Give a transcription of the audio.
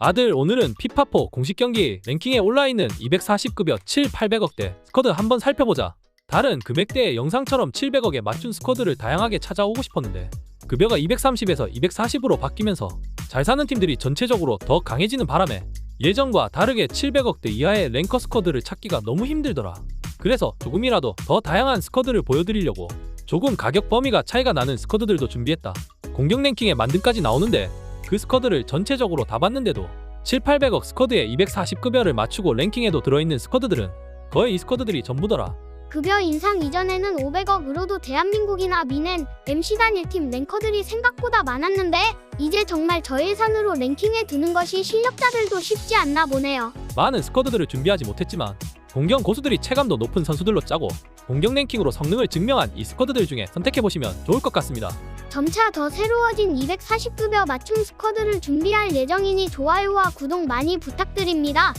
아들 오늘은 피파포 공식 경기 랭킹에 올라있는 240급여 7, 800억대 스쿼드 한번 살펴보자. 다른 금액대의 영상처럼 700억에 맞춘 스쿼드를 다양하게 찾아오고 싶었는데 급여가 230에서 240으로 바뀌면서 잘 사는 팀들이 전체적으로 더 강해지는 바람에 예전과 다르게 700억대 이하의 랭커 스쿼드를 찾기가 너무 힘들더라. 그래서 조금이라도 더 다양한 스쿼드를 보여드리려고 조금 가격 범위가 차이가 나는 스쿼드들도 준비했다. 공격 랭킹에 만등까지 나오는데 그 스쿼드를 전체적으로 다 봤는데도 7, 800억 스쿼드에 240급여를 맞추고 랭킹에도 들어있는 스쿼드들은 거의 이 스쿼드들이 전부더라. 급여 인상 이전에는 500억으로도 대한민국이나 미넨, MC 단일 팀 랭커들이 생각보다 많았는데 이제 정말 저예산으로 랭킹에 드는 것이 실력자들도 쉽지 않나 보네요. 많은 스쿼드들을 준비하지 못했지만 공격 고수들이 체감도 높은 선수들로 짜고 공격 랭킹으로 성능을 증명한 이 스쿼드들 중에 선택해보시면 좋을 것 같습니다. 점차 더 새로워진 240급여 맞춤 스쿼드를 준비할 예정이니 좋아요와 구독 많이 부탁드립니다.